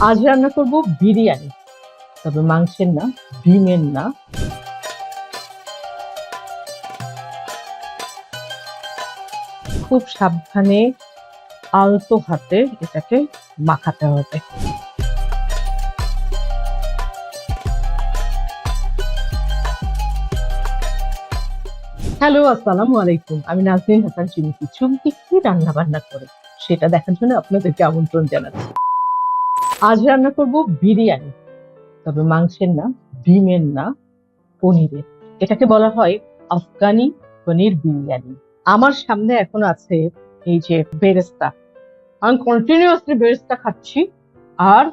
আজ রান্না করব বিরিয়ানি। তবে মাংসের না, ডিমের না। খুব সাবধানে আলতো হাতে এটাকে মাখাতে হবে। হ্যালো, আসসালামু আলাইকুম। আমি নাজনীন হাসান চুমকি চুমকি কি রান্না বান্না করে? সেটা দেখার জন্য আপনাদেরকে আমন্ত্রণ জানাচ্ছি। আজ রান্না করব বিরিয়ানি। তবে মাংসের না ডিমের না, পনিরের। এটাকে বলা হয় আফগানি পনির বিরিয়ানি। আমার সামনে এখন আছে এই যে বেরেস্তা। আমি কন্টিনিউয়াসলি বেরেস্তা খাচ্ছি আর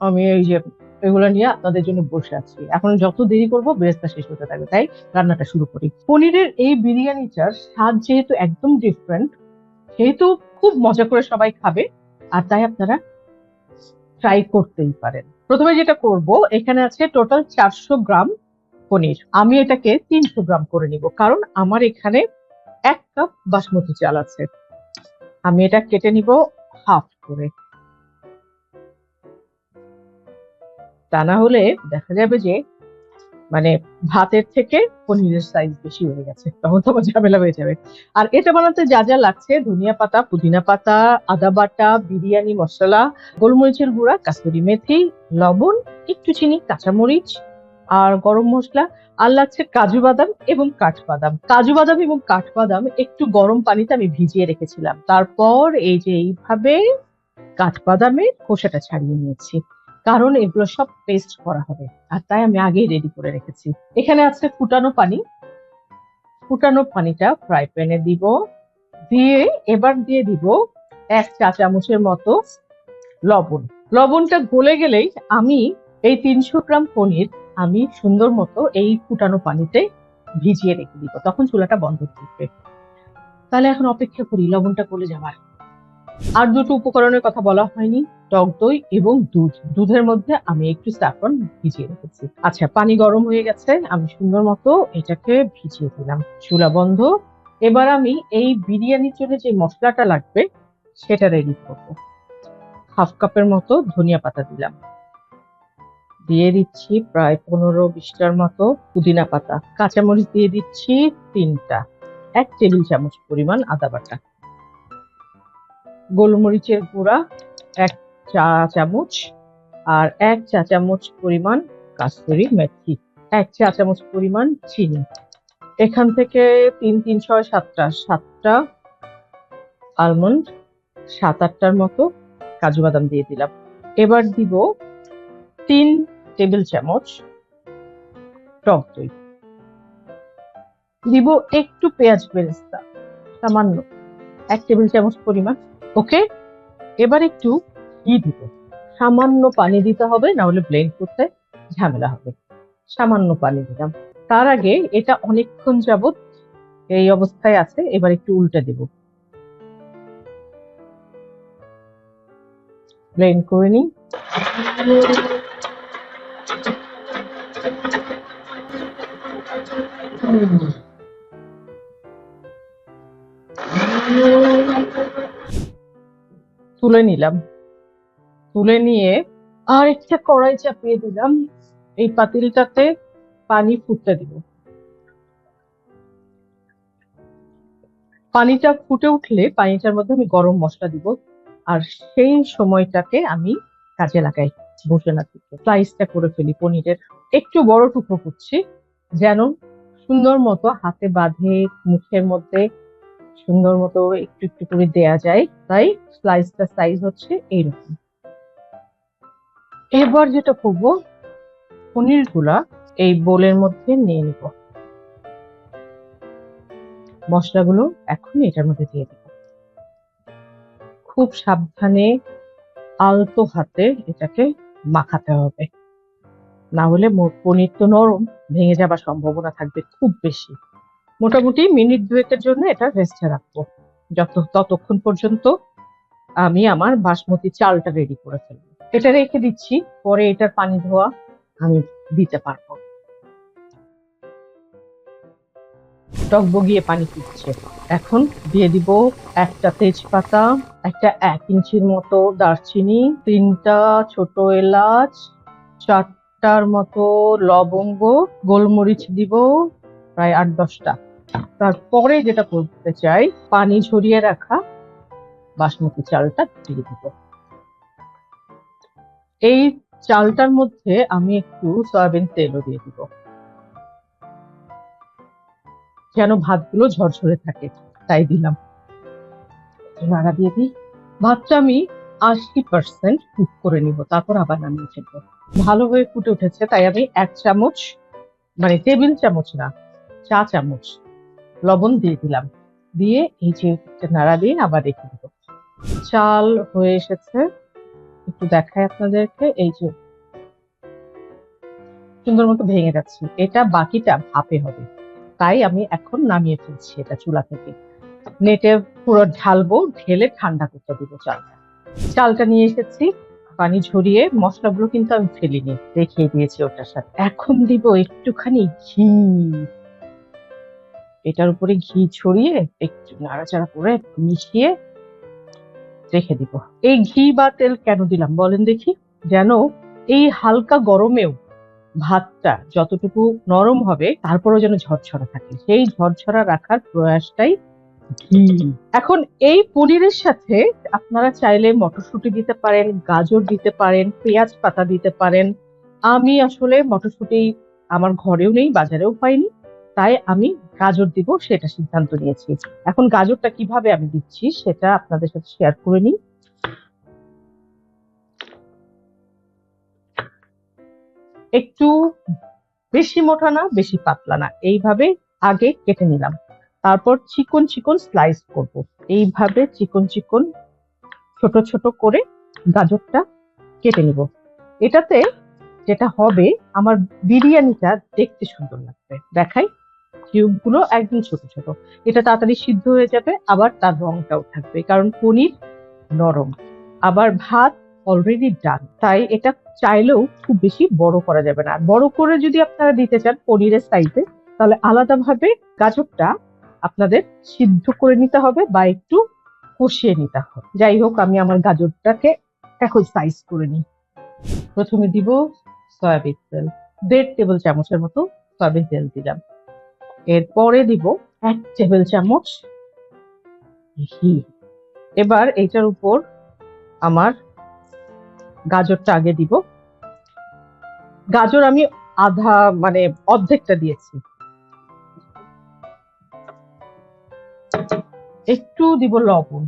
আমি এই যে এগুলো নিয়ে আপনাদের জন্য বসে আছি। এখন যত দেরি করব বেরেস্তা শেষ হতে থাকবে, তাই রান্নাটা শুরু করি। পনিরের এই বিরিয়ানিটার স্বাদ যেহেতু একদম ডিফারেন্ট সেহেতু খুব মজা করে সবাই খাবে। আর তাই আপনারা ট্রাই করতেই পারেন। প্রথমে যেটা করব, এখানে আছে টোটাল চারশো গ্রাম পনির। আমি এটাকে তিনশো গ্রাম করে নিব, কারণ আমার এখানে এক কাপ বাসমতি চাল আছে। আমি এটা কেটে নিব হাফ করে। তা না হলে দেখা যাবে যে মানে ভাতের থেকে পনিরের সাইজ বেশি হয়ে গেছে। তখন তো আবার ঝামেলা হয়ে যাবে। আর এটা বানাতে যা যা লাগছে, ধনিয়া পাতা, পুদিনা পাতা, আদা বাটা, বিরিয়ানি, মশলা, গোলমরিচের গুঁড়া কাসুরি মেথি, লবণ, একটু চিনি, কাঁচামরিচ, আর গরম মশলা, আর লাগছে কাজু বাদাম এবং কাঠবাদাম কাজু বাদাম এবং কাঠবাদাম একটু গরম পানিতে আমি ভিজিয়ে রেখেছিলাম। তারপর এই যে এইভাবে কাঠবাদামের খোসাটা ছাড়িয়ে নিয়েছি। কারণ এগুলো সব পেস্ট করা হবে। আর তাই আমি আগেই রেডি করে রেখেছি। এখানে আছে ফুটানো পানি। ফুটানো পানিটা ফ্রাই প্যানে দিব। দিয়ে এবার দিয়ে দিব এক চা চামচের মতো লবণ। লবণটা গলে গেলেই আমি এই তিনশো গ্রাম পনির আমি সুন্দর মতো এই ফুটানো পানিতে ভিজিয়ে রেখে দিব। তখন চুলাটা বন্ধ থাকবে তাহলে এখন অপেক্ষা করি, লবণটা গলে যাবার আর দুটো উপকরণের কথা বলা হয়নি। টক দই এবং দুধ। দুধের মধ্যে আমি একটু স্যাফরন ভিজিয়ে রেখেছি। আচ্ছা পানি গরম হয়ে গেছে, আমি সুন্দর মতো এটাকে ভিজিয়ে দিলাম। চুলা বন্ধ। এবার আমি এই বিরিয়ানির জন্য যে মশলাটা লাগবে, সেটা রেডি করব। হাফ কাপের মতো ধনিয়া পাতা দিলাম। দিয়ে দিচ্ছি প্রায় পনেরো বিশটার মতো পুদিনা পাতা। কাঁচামরিচ দিয়ে দিচ্ছি তিনটা। এক টেবিল চামচ পরিমাণ আদা বাটা। গোলমরিচের গুঁড়া, এক চা চামচ আর এক চা চামচ পরিমাণ কাস্তুরি মেথি। এক চা চামচ পরিমাণ চিনি। এখান থেকে তিন তিন, ছয়, সাতটা সাতটা আলমন্ড সাত, আটটার মতো কাজু বাদাম দিয়ে দিলাম। এবার দিব তিন টেবিল চামচ টক দই। দিব একটু পেঁয়াজ বেরেস্তা, সামান্য এক টেবিল চামচ পরিমাণ। ওকে এবার একটু ঘি দিব সামান্য পানি দিতে হবে, না হলে ব্লেন্ড করতে ঝামেলা হবে। সামান্য পানি দিলাম। তার আগে এটা অনেকক্ষণ যাবত এই অবস্থায় আছে, এবার একটু উল্টে দেব। ব্লেন্ড করে নিই। তুলে নিলাম। তুলে নিয়ে আর একটা কড়াই চাপিয়ে দিলাম। এই পাতিলটাতে পানি ফুটতে দিব। পানিটা ফুটে উঠলে পানিটার মধ্যে আমি গরম মশলা দিব আর সেই সময়টাকে আমি কাজে লাগাই। বসে না থেকে স্লাইসটা করে ফেলি পনিরের। একটু বড় টুকরো করছি যেন সুন্দর মতো হাতে বাঁধে, মুখের মধ্যে সুন্দর মতো একটু একটু করে দেয়া যায়। তাই স্লাইসটা সাইজ হচ্ছে এইরকম। এবার যেটা করব, পনিরগুলা এই বোলের মধ্যে নিয়ে নিব। মশলাগুলো এখন এটার মধ্যে দিয়ে দেব। খুব সাবধানে আলতো হাতে এটাকে মাখাতে হবে। না হলে পনির তো নরম, ভেঙে যাবার সম্ভাবনা থাকবে খুব বেশি। মোটামুটি মিনিট দুয়েকের জন্য এটা রেস্টে রাখব। যত ততক্ষণ পর্যন্ত আমি আমার বাসমতি চালটা রেডি করে ফেলব। এটা রেখে দিচ্ছি, পরে এটার পানি ধোয়া আমি দিতে পারব। টকবগিয়ে পানি ফুটছে এখন দিয়ে দিব একটা তেজপাতা, একটা এক ইঞ্চির মতো দারচিনি, তিনটা ছোট এলাচ, চারটার মতো লবঙ্গ, গোলমরিচ দিব, প্রায় আট দশটা। তারপরে যেটা করতে চাই, পানি ঝরিয়ে রাখা বাসমতি চালটা দিয়ে দিব। এই চালটার মধ্যে আমি একটু সয়াবিন তেলও দিয়ে দিব। যেন ভাতগুলো ঝরঝরে থাকে, তাই দিলাম। নাড়া দিয়ে দিই। ভাতটা আমি আশি পার্সেন্ট কুক করে নিব, তারপর আবার নামিয়ে ফেলব। ভালো হয়ে ফুটে উঠেছে, তাই আমি এক চামচ মানে টেবিল চামচ না, চা চামচ লবণ দিয়ে দিলাম। দিয়ে এই যে নাড়া দিয়ে আবার রেখে দিব। চাল হয়ে এসেছে। একটু দেখাই আপনাদেরকে, এই যে সুন্দর মতো ভেঙে যাচ্ছে। এটা বাকিটা ভাপে হবে। তাই আমি এখন নামিয়ে ফেলছি এটা চুলা থেকে। নেটে পুরো ঢালবো, ঢেলে ঠান্ডা করতে দিব চালটা। চালটা নিয়ে এসেছি, পানি ঝরিয়ে মশলাগুলো কিন্তু আমি ফেলিনি রেখে দিয়েছি ওটার সাথে। এখন দিব একটুখানি ঘি। এটার উপরে ঘি ছড়িয়ে একটু নাড়াচাড়া করে মিশিয়ে রেখে দিব। এই ঘি বা তেল কেন দিলাম বলেন দেখি। যেন এই হালকা গরমেও ভাতটা যতটুকু নরম হবে, তারপরেও যেন ঝরঝরা থাকে। সেই ঝরঝরা রাখার প্রয়াসটাই ঘি। এখন এই পনিরের সাথে আপনারা চাইলে মটরশুঁটি দিতে পারেন, গাজর দিতে পারেন, পেঁয়াজ পাতা দিতে পারেন। আমি আসলে মটরশুঁটি আমার ঘরেও নেই, বাজারেও পাইনি তাই আমি গাজর দিব সেটা সিদ্ধান্ত নিয়েছি। এখন গাজরটা কীভাবে আমি দিচ্ছি সেটা আপনাদের সাথে শেয়ার করে নিই। একটু বেশি মোটা না, বেশি পাতলা না, এইভাবে আগে কেটে নিলাম। তারপর চিকন চিকন স্লাইস করব। এইভাবে চিকন চিকন ছোট ছোট করে গাজরটা কেটে নিব। এটাতে যেটা হবে, আমার বিরিয়ানিটা দেখতে সুন্দর লাগবে। দেখাই। কিউবগুলো একদম ছোট ছোট। এটা তাড়াতাড়ি সিদ্ধ হয়ে যাবে, আবার তার রংটাও থাকবে, কারণ পনির নরম। আবার ভাত অলরেডি ডান তাই এটা চাইলেও খুব বেশি বড় করা যাবে না। বড় করে যদি আপনারা দিতে চান পনিরের সাইজে তাহলে আলাদাভাবে গাজরটা আপনাদের সিদ্ধ করে নিতে হবে বা একটু কষিয়ে নিতে হবে। যাই হোক, আমি আমার গাজরটাকে এখন সাইজ করে নিই। প্রথমে দিব সয়াবিন তেল, দেড় টেবিল চামচের মতো সয়াবিন তেল দিলাম। এরপরে দিব এক টেবিল চামচ ঘি। এবার এটার উপর আমার গাজরটা আগে দিব। গাজর আমি আধা মানে অর্ধেকটা দিয়েছি। একটু দিব লবণ।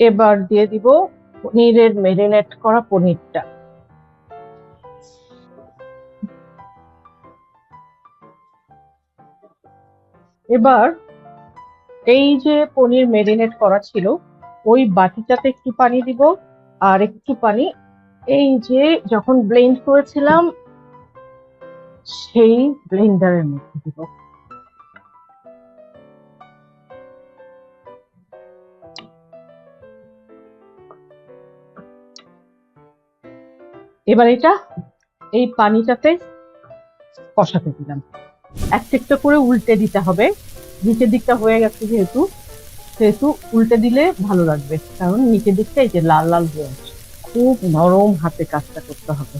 এবার দিয়ে দিব পনিরের মেরিনেট করা পনিরটা। এবার এই যে পনির মেরিনেট করা ছিল, ওই বাটিটাতে একটু পানি দিব আর একটু পানি। এই যে যখন ব্লেন্ড করেছিলাম, সেই ব্লেন্ডারের মধ্যে দিব। এবার এটা এই পানিটাতে কষাতে দিলাম। একটা একটা করে উল্টে দিতে হবে। নিচের দিকটা হয়ে গেছে যেহেতু, সেহেতু উল্টে দিলে ভালো লাগবে। কারণ নিচের দিকটা এই যে লাল লাল হয়ে খুব নরম হাতে কাজটা করতে হবে।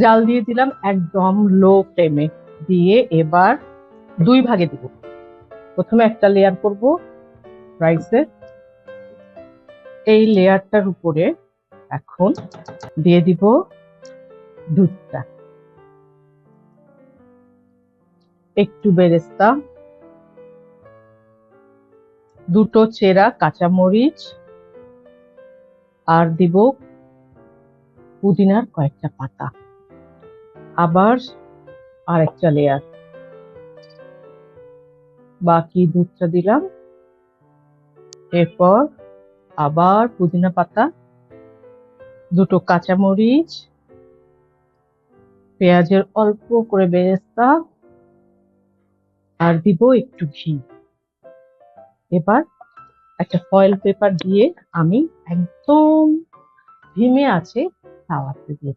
জাল দিয়ে দিলাম একদম লো ফ্লেমে দিয়ে এবার দুই ভাগে দিব। প্রথমে একটা লেয়ার করব রাইসের এই লেয়ারটার উপরে এখন দিয়ে দিব দুধটা। একটু বেরেস্তা, দুটো চেরা কাঁচামরিচ, আর দিব পুদিনার কয়েকটা পাতা। আবার আর একটা লেয়ার বাকি দুধটা দিলাম। এরপর আবার পুদিনা পাতা, দুটো কাঁচামরিচ, পেঁয়াজের অল্প করে বেরেস্তা আর দিব একটু ঘি। এবার একটা ফয়েল পেপার দিয়ে আমি একদম ধিমে আছে তাওয়াতে দিয়ে।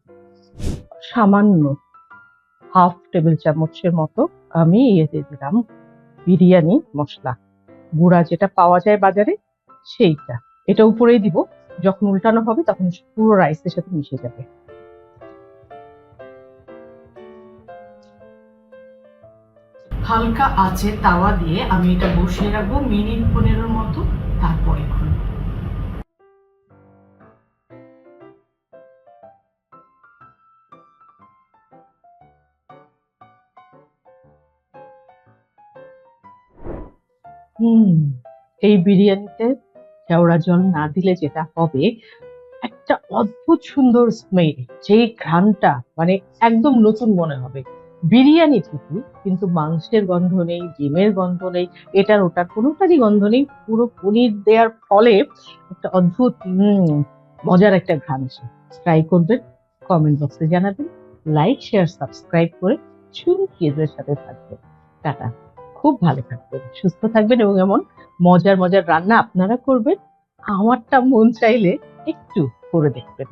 সামান্য হাফ টেবিল চামচের মতো আমি ইয়ে দিয়ে দিলাম বিরিয়ানি মশলা। গুঁড়া যেটা পাওয়া যায় বাজারে সেইটা। এটা উপরেই দিব। যখন উল্টানো হবে তখন পুরো রাইসের সাথে মিশে যাবে। হালকা আছে তাওয়া দিয়ে আমি এটা বসিয়ে রাখব মিনিট পনেরোর মতো, তারপরে হুম, এই বিরিয়ানিতে কেওড়া জল না দিলে যেটা হবে, একটা অদ্ভুত সুন্দর স্মেল যেই ঘ্রাণটা মানে একদম নতুন মনে হবে। বিরিয়ানি ঠিকই কিন্তু মাংসের গন্ধ নেই, ডিমের গন্ধ নেই, এটার ওটার কোনোটারই গন্ধ নেই, পুরো পনির দেওয়ার ফলে একটা অদ্ভুত মজার একটা ঘ্রাণ আসে। ট্রাই করবেন কমেন্ট বক্সে জানাবেন লাইক শেয়ার সাবস্ক্রাইব করে শুরু কেজের সাথে থাকবেন। টাটা। খুব ভালো থাকবেন, সুস্থ থাকবেন এবং এমন মজার মজার রান্না আপনারা করবেন, আমারটা মন চাইলে একটু করে দেখবেন।